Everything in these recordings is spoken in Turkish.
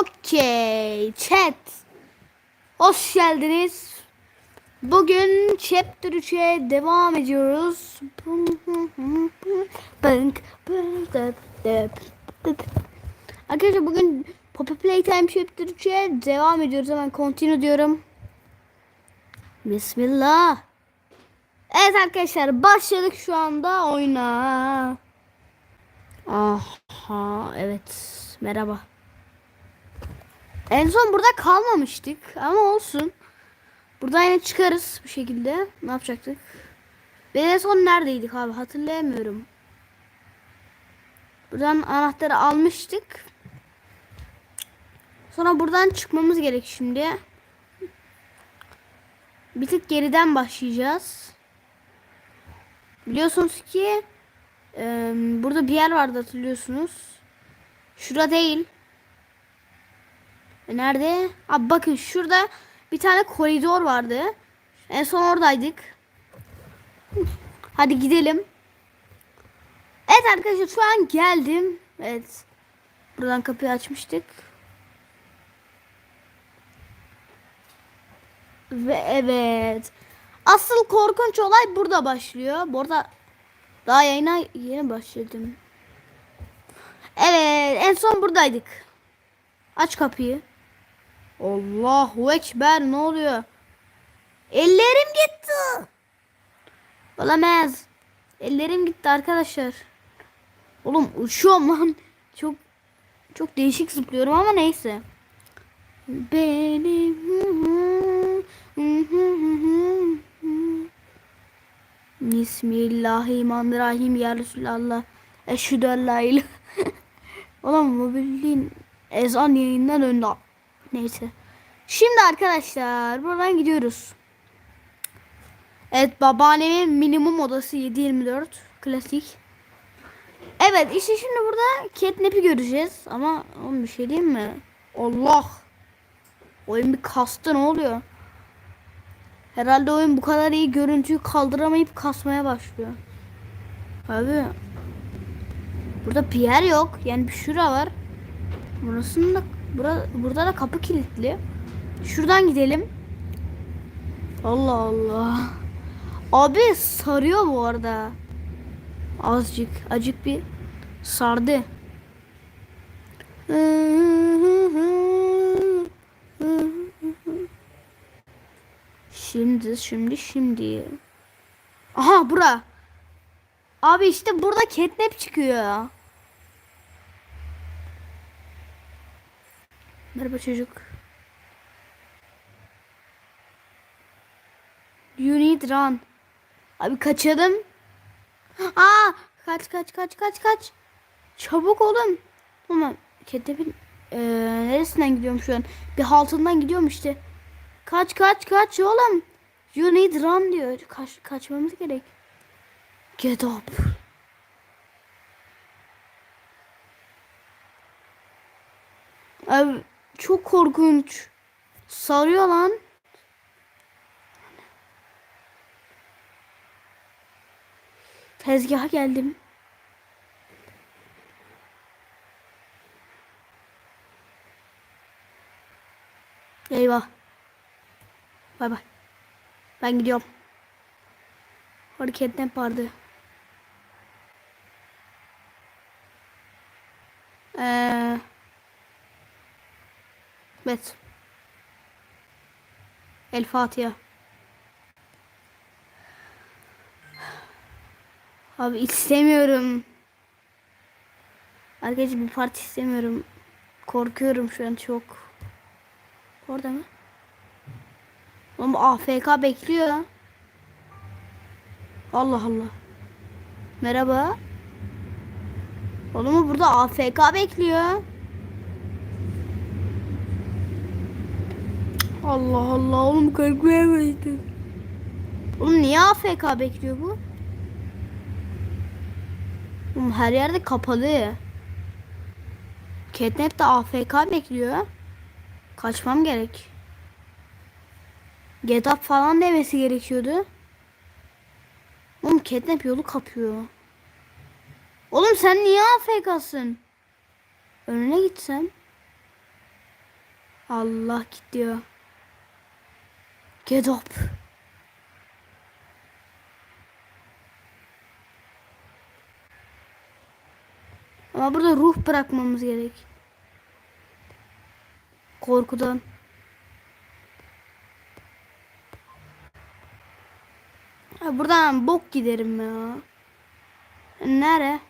Okey. Chat. Hoş geldiniz. Bugün Chapter 3'e devam ediyoruz. Arkadaşlar bugün Poppy Playtime Chapter 3'e devam ediyoruz. Hemen continue diyorum. Bismillah. Evet arkadaşlar başladık şu anda oyuna. Aha evet. Merhaba. En son burada kalmamıştık ama olsun. Buradan yine çıkarız bu şekilde. Ne yapacaktık? Ve en son neredeydik abi hatırlayamıyorum. Buradan anahtarı almıştık. Sonra buradan çıkmamız gerek şimdi. Bir tık geriden başlayacağız. Biliyorsunuz ki e, burada bir yer vardı hatırlıyorsunuz. Şurada değil. E, Nerede? Abi bakın şurada bir tane koridor vardı. En son oradaydık. Hadi gidelim. Evet arkadaşlar şu an geldim. Evet. Buradan kapıyı açmıştık. Ve evet. Asıl korkunç olay burada başlıyor. Bu daha yayına yeni başladım. Evet en son buradaydık. Aç kapıyı. Allahu Ekber ne oluyor? Ellerim gitti. Olamaz. Ellerim gitti arkadaşlar. Oğlum uçuyorum lan. Çok çok değişik zıplıyorum ama neyse. Benim Bismillahirrahmanirrahim ya Resulallah. Eşhedü en la ilahe. Oğlum bu bildiğin ezan yayından önde. Neyse. Şimdi arkadaşlar buradan gidiyoruz. Evet babaannemin minimum odası 724 klasik. Evet işte şimdi burada catnap'i göreceğiz ama oğlum bir şey diyeyim mi? Allah. Oyun bir kastı ne oluyor? Herhalde oyun bu kadar iyi görüntüyü kaldıramayıp kasmaya başlıyor. Abi. Burada bir yer yok. Yani bir şura var. Burasında bura, burada da kapı kilitli. Şuradan gidelim. Allah Allah. Abi sarıyor bu arada. Azıcık, acık bir sardı. Şimdi, şimdi, şimdi. Aha bura. Abi işte burada catnap çıkıyor. Merhaba çocuk. You need run. Abi kaçalım. Aa, kaç kaç kaç kaç kaç. Çabuk olun. Ama Catnap'in ee, neresinden gidiyorum şu an? Bir haltından gidiyorum işte. Kaç kaç kaç oğlum. You need run diyor. Kaç, kaçmamız gerek. Get up. Abi çok korkunç. Sarıyor lan. Tezgaha geldim. Eyvah. Bay bay. Ben gidiyorum. Hareketten vardı. Ee, evet. El Fatiha. Abi istemiyorum. Arkadaşlar bir parti istemiyorum. Korkuyorum şu an çok. Orada mı? Oğlum AFK bekliyor. Allah Allah. Merhaba. Oğlum burada AFK bekliyor. Allah Allah oğlum korkuyorum. Oğlum niye AFK bekliyor bu? Oğlum her yerde kapalı. Catnap de AFK bekliyor. Kaçmam gerek. Get up falan demesi gerekiyordu. Oğlum Catnap yolu kapıyor. Oğlum sen niye AFK'sın? Önüne gitsem. Allah gidiyor. Get up. Ama burada ruh bırakmamız gerek. Korkudan. Ha, buradan bok giderim ya. Nere?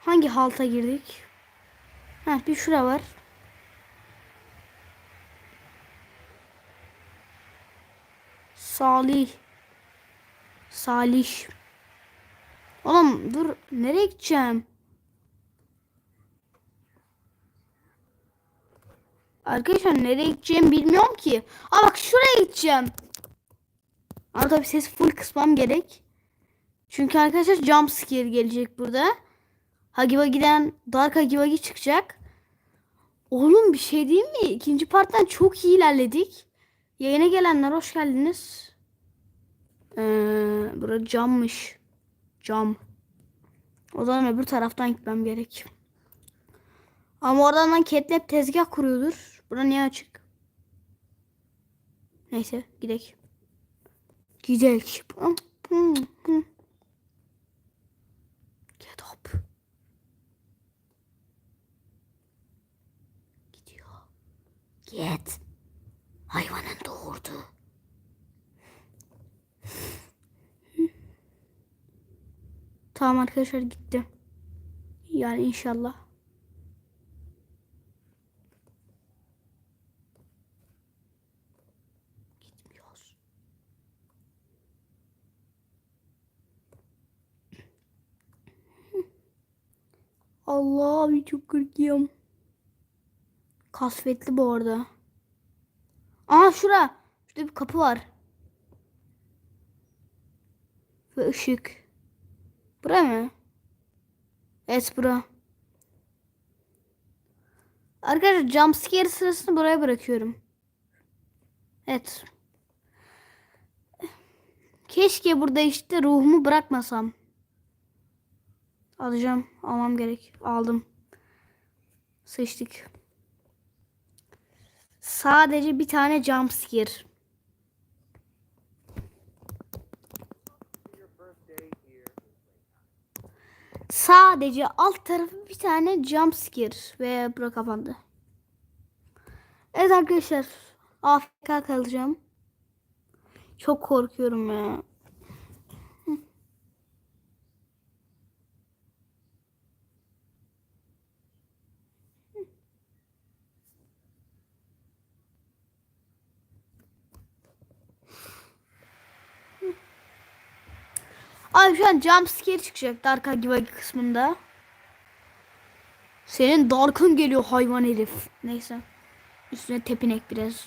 Hangi halta girdik? Ha bir şura var. Salih. Salih. Oğlum dur nereye gideceğim? Arkadaşlar nereye gideceğimi bilmiyorum ki. Aa bak şuraya gideceğim. Ama tabii ses full kısmam gerek. Çünkü arkadaşlar jump scare gelecek burada. Hagiva giden Dark Hagivagi çıkacak. Oğlum bir şey değil mi? İkinci parttan çok iyi ilerledik. Yayına gelenler hoş geldiniz. Ee, burada cammış. Cam. O zaman öbür taraftan gitmem gerek. Ama oradan lan Catnap tezgah kuruyordur. Bura niye açık? Neyse gidelim. Gidelim. Get up. Gidiyor. Get. Hayvanın doğurdu. Tamam arkadaşlar gitti. Yani inşallah. Gitmiyoruz. Allah abi çok korkuyorum. Kasvetli bu arada. Aa şura. Şurada bir kapı var. Ve ışık. Bura mı? Evet bura. Arkadaşlar jumpscare sırasını buraya bırakıyorum. Evet. Keşke burada işte ruhumu bırakmasam. Alacağım. Almam gerek. Aldım. Sıçtık. Sadece bir tane jumpscare. Sadece alt tarafı bir tane jumpscare ve bura kapandı. Evet arkadaşlar. AFK kalacağım. Çok korkuyorum ya. Abi şu an jumpscare çıkacak Dark Hagivagi kısmında. Senin Dark'ın geliyor hayvan herif. Neyse. Üstüne tepinek biraz.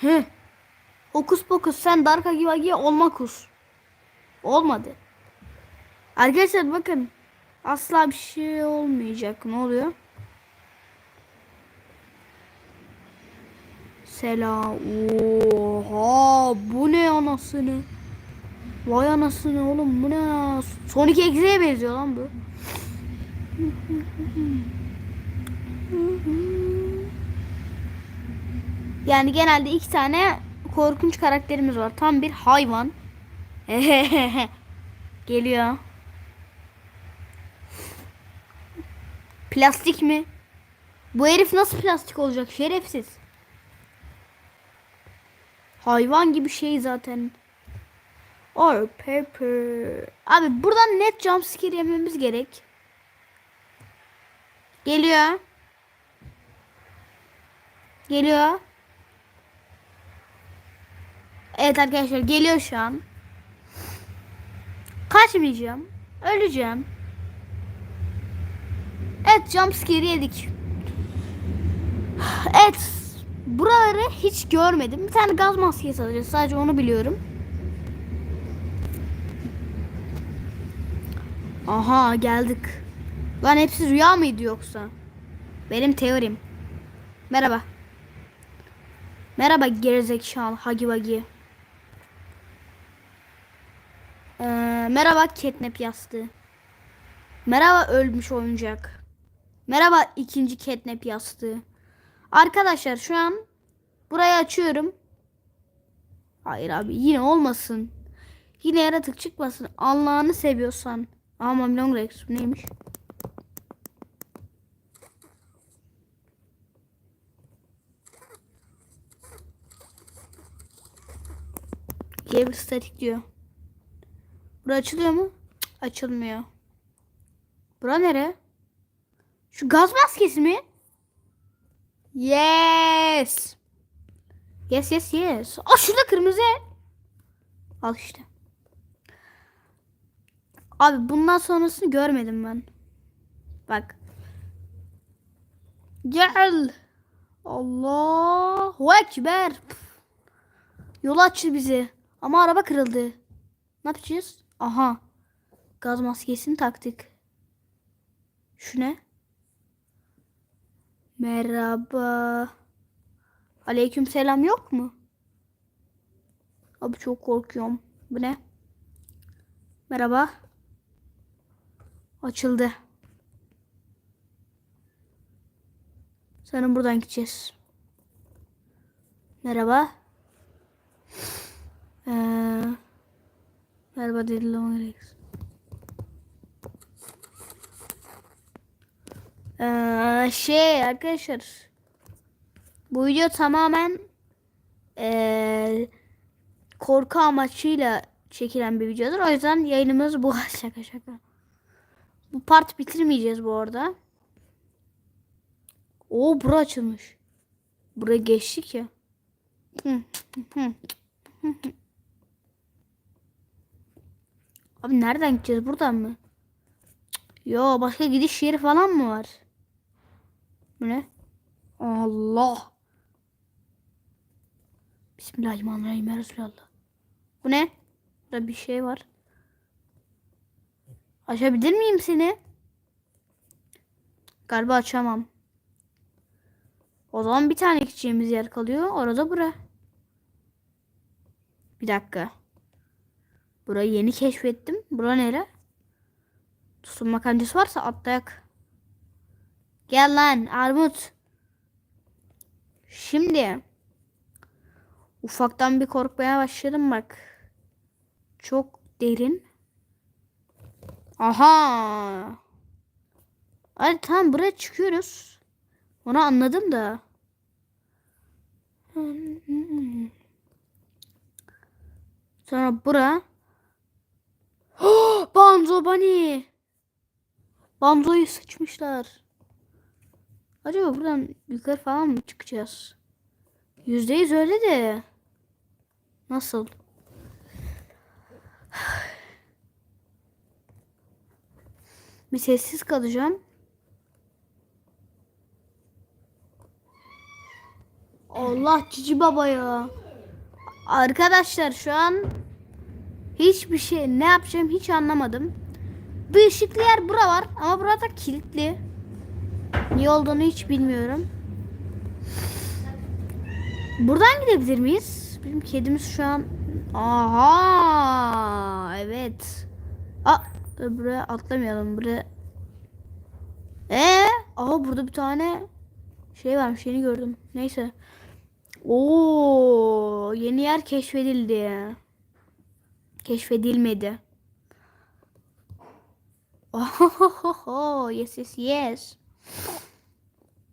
He. Hokus pokus sen Dark Hagivagi'ye olmakus. Olmadı. Arkadaşlar bakın. Asla bir şey olmayacak. Ne oluyor? Selam. Oha bu ne anasını? Vay anasını oğlum bu ne ya? Sonic Exe'ye benziyor lan bu. Yani genelde iki tane korkunç karakterimiz var. Tam bir hayvan. Geliyor. Plastik mi? Bu herif nasıl plastik olacak şerefsiz? Hayvan gibi şey zaten. Or paper. Abi buradan net jumpscare yememiz gerek. Geliyor. Geliyor. Evet arkadaşlar geliyor şu an. Kaçmayacağım. Öleceğim. Evet jumpscare yedik. Evet. Buraları hiç görmedim. Bir tane gaz maskesi alacağız. Sadece onu biliyorum. Aha geldik. Lan hepsi rüya mıydı yoksa? Benim teorim. Merhaba. Merhaba gerizekalı Hagi Vagi. Ee, merhaba catnap yastığı. Merhaba ölmüş oyuncak. Merhaba ikinci catnap yastığı. Arkadaşlar şu an burayı açıyorum. Hayır abi yine olmasın. Yine yaratık çıkmasın. Allah'ını seviyorsan. Ama Long Rex neymiş? Cable statik diyor. Bura açılıyor mu? Cık, açılmıyor. Bura nere? Şu gaz maskesi mi? Yes. Yes yes yes. Aa şurada kırmızı. Al işte. Abi bundan sonrasını görmedim ben. Bak. Gel. Allahu Ekber. Yol açtı bizi. Ama araba kırıldı. Ne yapacağız? Aha. Gaz maskesini taktık. Şu ne? Merhaba. Aleyküm selam yok mu? Abi çok korkuyorum. Bu ne? Merhaba. Açıldı. Sanırım buradan gideceğiz. Merhaba. Ee, merhaba dedi Long. Ee, şey arkadaşlar. Bu video tamamen ee, korku amaçıyla çekilen bir videodur. O yüzden yayınımız bu. şaka şaka. Bu part bitirmeyeceğiz bu arada. Oo bura açılmış. Buraya geçtik ya. Abi nereden gideceğiz? Buradan mı? Yo başka gidiş yeri falan mı var? Bu ne? Allah. Bismillahirrahmanirrahim. Resulallah. Bu ne? Burada bir şey var. Açabilir miyim seni? Galiba açamam. O zaman bir tane gideceğimiz yer kalıyor. Orada bura. Bir dakika. Burayı yeni keşfettim. Bura nere? Tutunma kancası varsa atlayak. Gel lan armut. Şimdi ufaktan bir korkmaya başladım bak. Çok derin. Aha. Hadi tamam buraya çıkıyoruz. Onu anladım da. Sonra bura. Banzo Bunny. Banzo'yu sıçmışlar. Acaba buradan yukarı falan mı çıkacağız? Yüzde yüz öyle de. Nasıl? Bir sessiz kalacağım. Allah cici baba ya. Arkadaşlar şu an hiçbir şey ne yapacağım hiç anlamadım. Bir ışıklı yer bura var ama burada kilitli. Niye olduğunu hiç bilmiyorum. Buradan gidebilir miyiz? Bizim kedimiz şu an... Aha evet. Aa, buraya atlamayalım. Buraya... Ee, aha burada bir tane şey varmış yeni gördüm. Neyse. Oo, yeni yer keşfedildi. Keşfedilmedi. Oh, yes yes yes.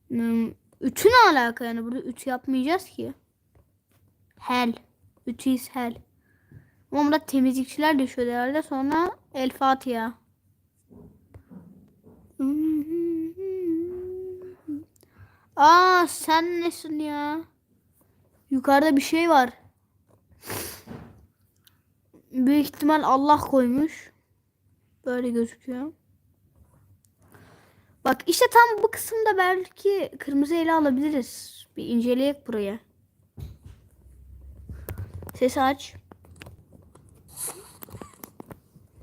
Hmm, ütü ne alaka yani burada ütü yapmayacağız ki. Hell. Ütü hell. Ama burada temizlikçiler düşüyor herhalde sonra El Fatiha. Aa sen nesin ya? Yukarıda bir şey var. Büyük ihtimal Allah koymuş. Böyle gözüküyor. Bak işte tam bu kısımda belki kırmızı ele alabiliriz. Bir inceleyek buraya. Ses aç.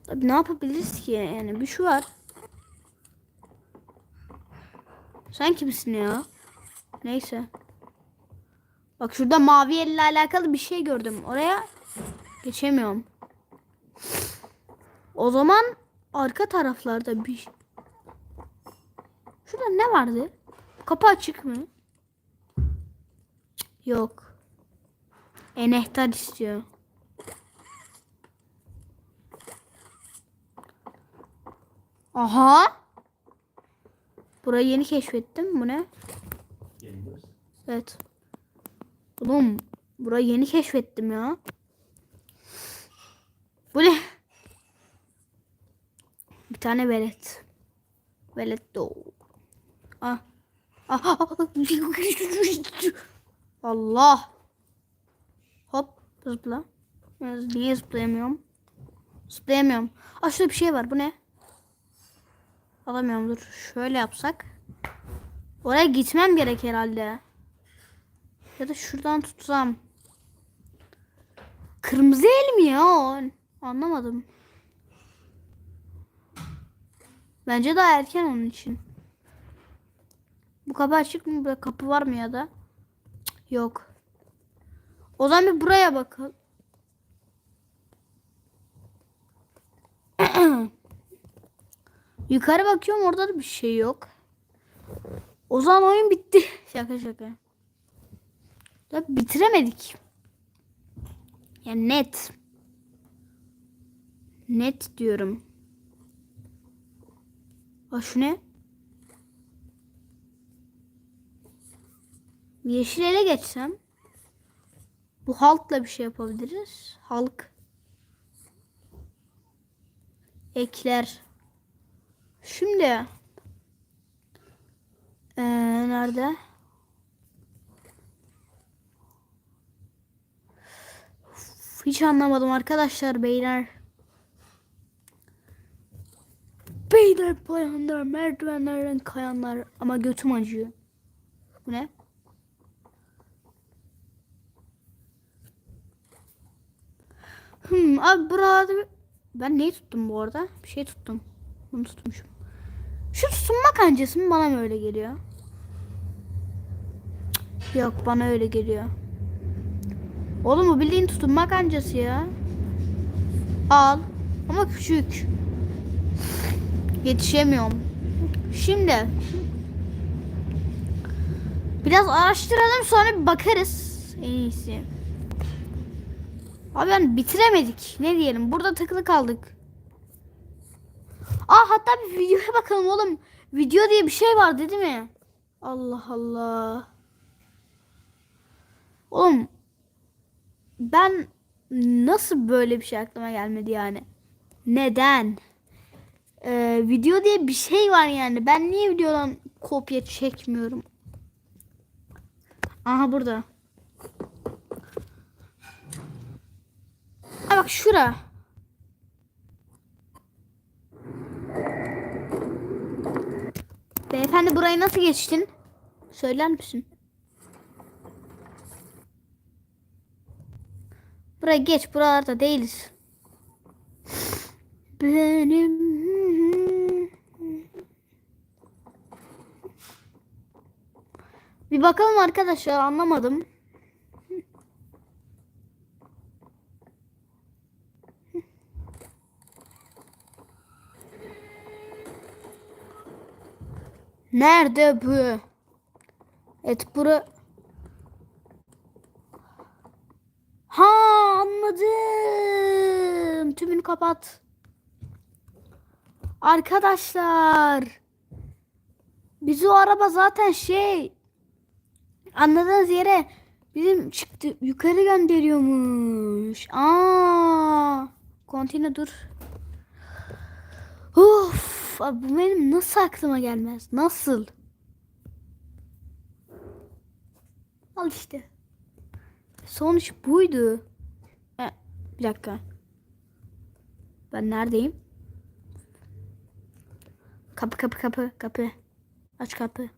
Abi ne yapabiliriz ki yani bir şu var. Sen kimsin ya? Neyse. Bak şurada mavi elle alakalı bir şey gördüm. Oraya geçemiyorum. O zaman arka taraflarda bir Şurada ne vardı? Kapı açık mı? Yok. Enehtar istiyor. Aha. Burayı yeni keşfettim. Bu ne? Evet. Oğlum burayı yeni keşfettim ya. Bu ne? Bir tane velet. Velet de Ah. Ah. Allah. Hop zıpla. Niye zıplayamıyorum? Zıplayamıyorum. Aa şurada bir şey var. Bu ne? Alamıyorum dur. Şöyle yapsak. Oraya gitmem gerek herhalde. Ya da şuradan tutsam. Kırmızı el mi ya o? Anlamadım. Bence daha erken onun için. Bu kapı açık mı? Böyle kapı var mı ya da? Cık, yok. O zaman bir buraya bakalım. Yukarı bakıyorum orada da bir şey yok. O zaman oyun bitti. şaka şaka. Ya bitiremedik. Yani net. Net diyorum. Aa şu ne? Yeşil ele geçsem. Bu halkla bir şey yapabiliriz. Halk. Ekler. Şimdi. Ee, nerede? Hiç anlamadım arkadaşlar beyler. Beyler bayanlar merdivenlerden kayanlar ama götüm acıyor. Bu ne? Hmm, abi burada ben neyi tuttum bu arada? Bir şey tuttum. Bunu tutmuşum. Şu tutunma kancası mı bana mı öyle geliyor? Yok bana öyle geliyor. Oğlum bu bildiğin tutunma kancası ya. Al. Ama küçük. Yetişemiyorum. Şimdi. Biraz araştıralım sonra bir bakarız. En iyisi. Abi yani bitiremedik. Ne diyelim? Burada takılı kaldık. Aa hatta bir videoya bakalım oğlum. Video diye bir şey var değil mi? Allah Allah. Oğlum ben nasıl böyle bir şey aklıma gelmedi yani? Neden? Ee, video diye bir şey var yani. Ben niye videodan kopya çekmiyorum? Aha burada. Ha bak şura. Beyefendi burayı nasıl geçtin? Söyler misin? Buraya geç. Buralarda değiliz. Benim Bir bakalım arkadaşlar anlamadım. Nerede bu? Evet bura. Ha anladım. Tümünü kapat. Arkadaşlar. Biz o araba zaten şey. Anladığınız yere bizim çıktı yukarı gönderiyormuş. Aa. Continue dur. Of, abi bu benim nasıl aklıma gelmez? Nasıl? Al işte. Sonuç buydu. E, bir dakika. Ben neredeyim? Kapı kapı kapı kapı. Aç kapı.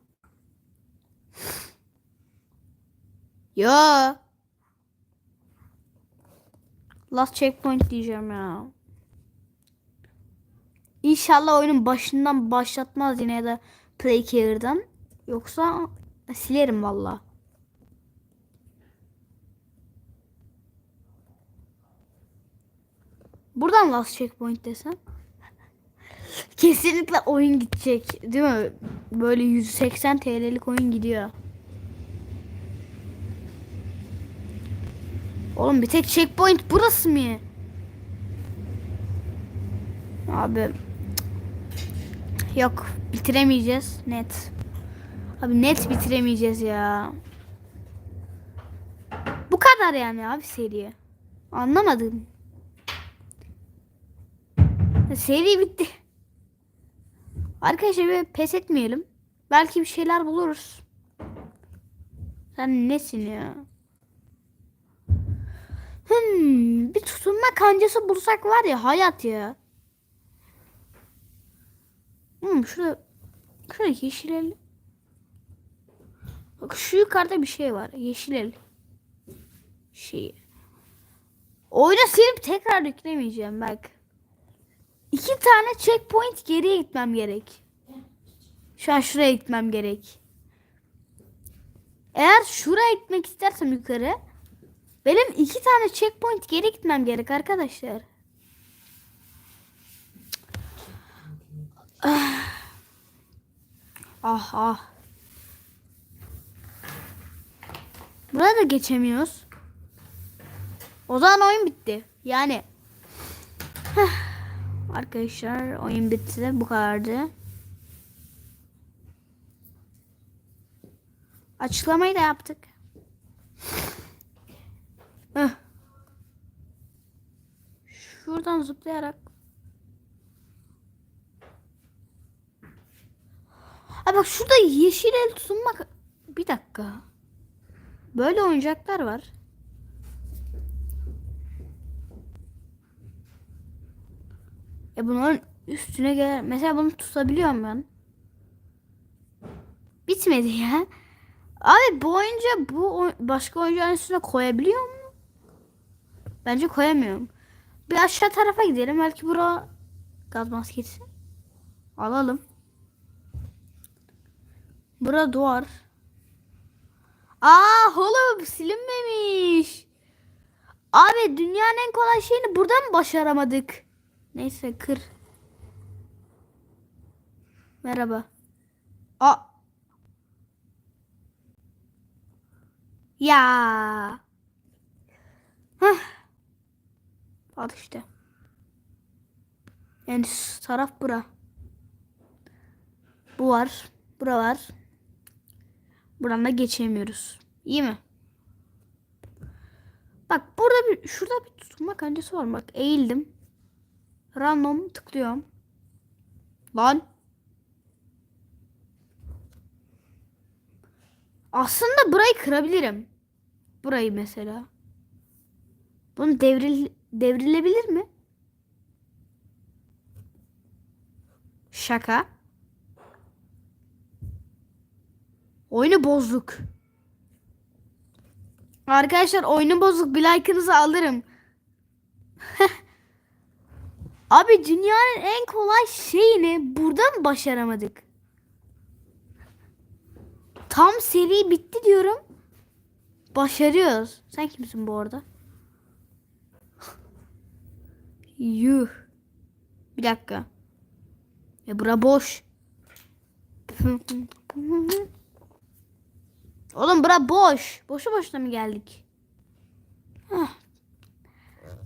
Ya. Last checkpoint diyeceğim ya. İnşallah oyunun başından başlatmaz yine ya da play carer'dan. Yoksa silerim valla. Buradan last checkpoint desem. Kesinlikle oyun gidecek. Değil mi? Böyle 180 TL'lik oyun gidiyor. Oğlum bir tek checkpoint burası mı? Abi. Yok bitiremeyeceğiz net. Abi net bitiremeyeceğiz ya. Bu kadar yani abi seri. Anlamadım. Seri bitti. Arkadaşlar bir pes etmeyelim. Belki bir şeyler buluruz. Sen nesin ya? Hmm, bir tutunma kancası bulsak var ya hayat ya. Hmm, şurada şurada yeşil el. Bak şu yukarıda bir şey var. Yeşil el. Şey. Oyunu silip tekrar yüklemeyeceğim bak. İki tane checkpoint geriye gitmem gerek. Şu an şuraya gitmem gerek. Eğer şuraya gitmek istersem yukarı benim iki tane checkpoint geri gitmem gerek arkadaşlar. Ah ah. ah. Buraya da geçemiyoruz. O zaman oyun bitti. Yani Heh. Arkadaşlar oyun bitti. Bu kadardı. Açıklamayı da yaptık. Heh. Şuradan zıplayarak. Bak şurada yeşil el tutunmak. Bir dakika. Böyle oyuncaklar var. E bunların üstüne gel. Mesela bunu tutabiliyorum ben. Bitmedi ya. Abi bu oyunca bu başka oyuncağın üstüne koyabiliyor mu? Bence koyamıyorum. Bir aşağı tarafa gidelim. Belki bura gaz maskesi. Alalım. Bura duvar. Aa oğlum silinmemiş. Abi dünyanın en kolay şeyini buradan başaramadık. Neyse kır. Merhaba. A. Ya. Hah. Al işte. Yani taraf bura. Bu var. Bura var. Buradan da geçemiyoruz. İyi mi? Bak burada bir şurada bir tutunma kancası var. Bak eğildim. Random tıklıyorum. Lan. Aslında burayı kırabilirim. Burayı mesela. Bunu devril devrilebilir mi? Şaka. Oyunu bozduk. Arkadaşlar oyunu bozuk. Bir like'ınızı alırım. Abi dünyanın en kolay şeyini buradan başaramadık. Tam seri bitti diyorum. Başarıyoruz. Sen kimsin bu arada? Yuh. Bir dakika. E bura boş. Oğlum bura boş. Boşu boşuna mı geldik? Hah.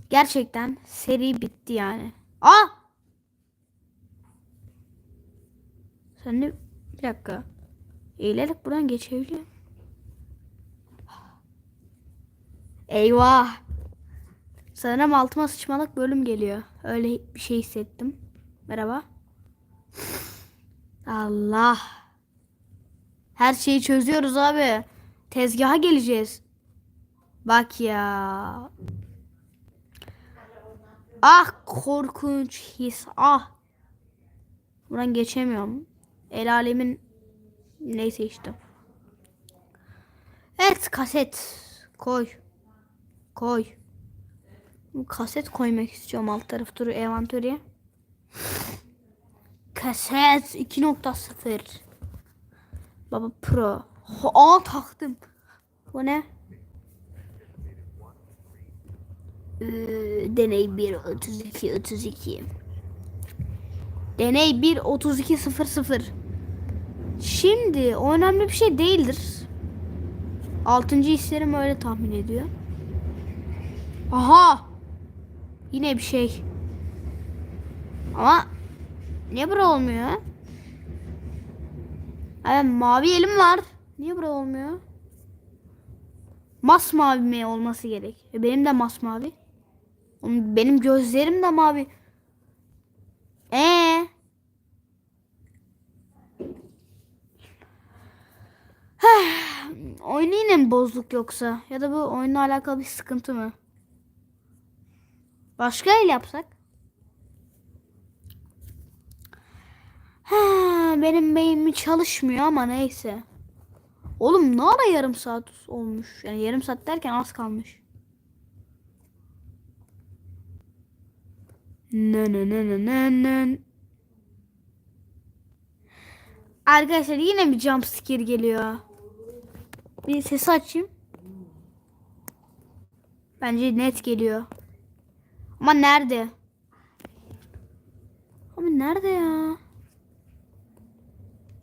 Gerçekten seri bitti yani. Aa! Sen de bir dakika. Eğilerek buradan geçebiliyor. Eyvah. Sanırım altıma sıçmalık bölüm geliyor. Öyle bir şey hissettim. Merhaba. Allah. Her şeyi çözüyoruz abi. Tezgaha geleceğiz. Bak ya. Ah korkunç his. Ah. Buradan geçemiyorum. El alemin neyse işte. Evet kaset. Koy. Koy. Kaset koymak istiyorum alt tarafı turu envantörye. Kaset 2.0. Baba Pro. Ho, aa taktım. Bu ne? Ee, deney 1 32 32. Deney 1 32 00. Şimdi o önemli bir şey değildir. Altıncı hislerim öyle tahmin ediyor. Aha. Yine bir şey. Ama niye bura olmuyor? Evet mavi elim var. Niye bura olmuyor? Masmavi mi olması gerek? E, benim de masmavi. Benim gözlerim de mavi. Ee. Oyunu yine mi bozduk yoksa? Ya da bu oyunla alakalı bir sıkıntı mı? Başka el yapsak? Ha, benim beynim çalışmıyor ama neyse. Oğlum ne ara yarım saat olmuş? Yani yarım saat derken az kalmış. Ne ne ne ne ne ne. Arkadaşlar yine bir jump scare geliyor. Bir sesi açayım. Bence net geliyor. Ama nerede? Ama nerede ya?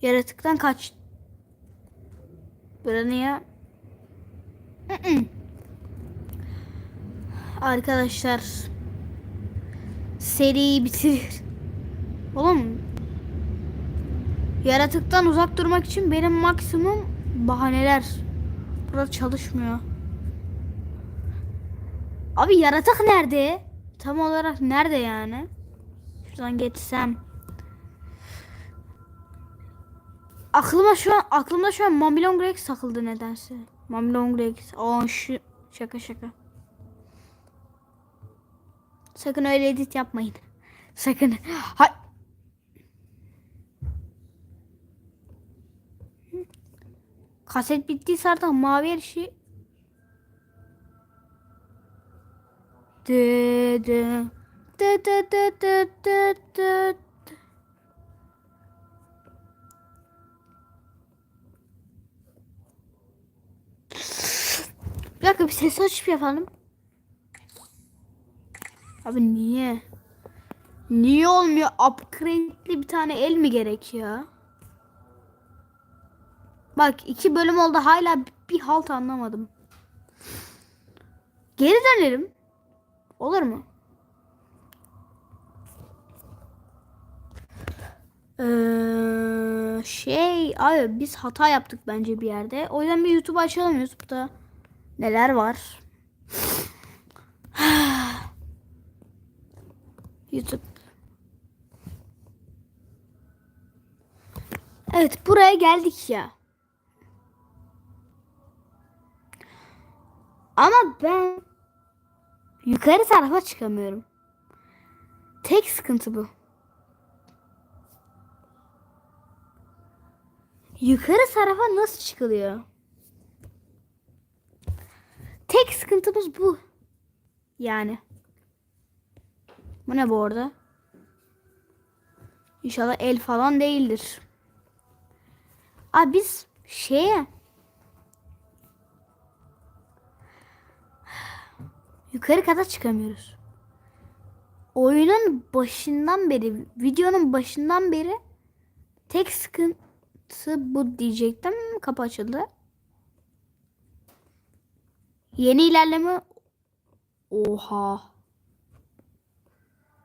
Yaratıktan kaç. Buranı ya. Mm-mm. Arkadaşlar. Seriyi bitir. Oğlum. Yaratıktan uzak durmak için benim maksimum bahaneler. Burada çalışmıyor. Abi yaratık nerede? Tam olarak nerede yani? Şuradan geçsem. Aklıma şu an aklımda şu an Mamilon Grex takıldı nedense. Mamilon Grex. Aa şu şaka şaka. Sakın öyle edit yapmayın. Sakın. Hay. Kaset bittiyse artık mavi her şey. Dı dı. Dı dı dı dı dı dı. Bir dakika bir ses açıp yapalım. Abi niye? Niye olmuyor? Upgrade'li bir tane el mi gerekiyor? Bak iki bölüm oldu hala bir halt anlamadım. Geri dönelim. Olur mu? Ee, şey abi biz hata yaptık bence bir yerde. O yüzden bir YouTube açalım YouTube'da. Neler var? YouTube. Evet buraya geldik ya. Ama ben yukarı tarafa çıkamıyorum. Tek sıkıntı bu. Yukarı tarafa nasıl çıkılıyor? Tek sıkıntımız bu. Yani. Bu ne bu arada? İnşallah el falan değildir. Abi biz şeye yukarı kata çıkamıyoruz. Oyunun başından beri, videonun başından beri tek sıkıntı bu diyecektim. Kapı açıldı. Yeni ilerleme. Oha.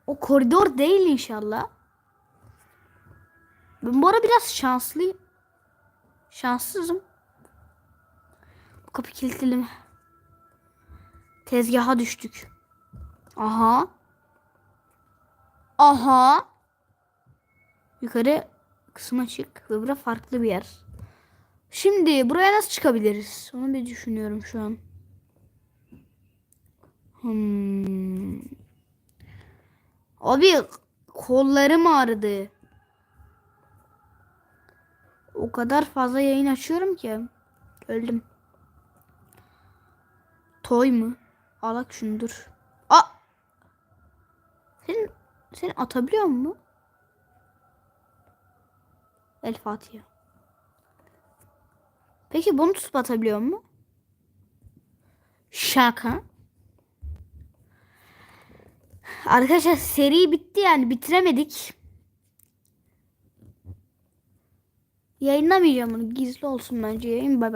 O koridor değil inşallah. Ben bu ara biraz şanslıyım. Şanssızım. Bu kapı kilitli? Tezgaha düştük. Aha. Aha. Yukarı kısma çık ve bura farklı bir yer. Şimdi buraya nasıl çıkabiliriz? Onu bir düşünüyorum şu an. Hmm. Abi kollarım ağrıdı. O kadar fazla yayın açıyorum ki. Öldüm. Toy mu? Alak şunu dur. A! Sen, sen atabiliyor mu? El Fatiha. Peki tutup atabiliyor mu? Şaka. Arkadaşlar seri bitti yani bitiremedik. Yayınlamayacağım bunu. Gizli olsun bence yayın. Bay bay.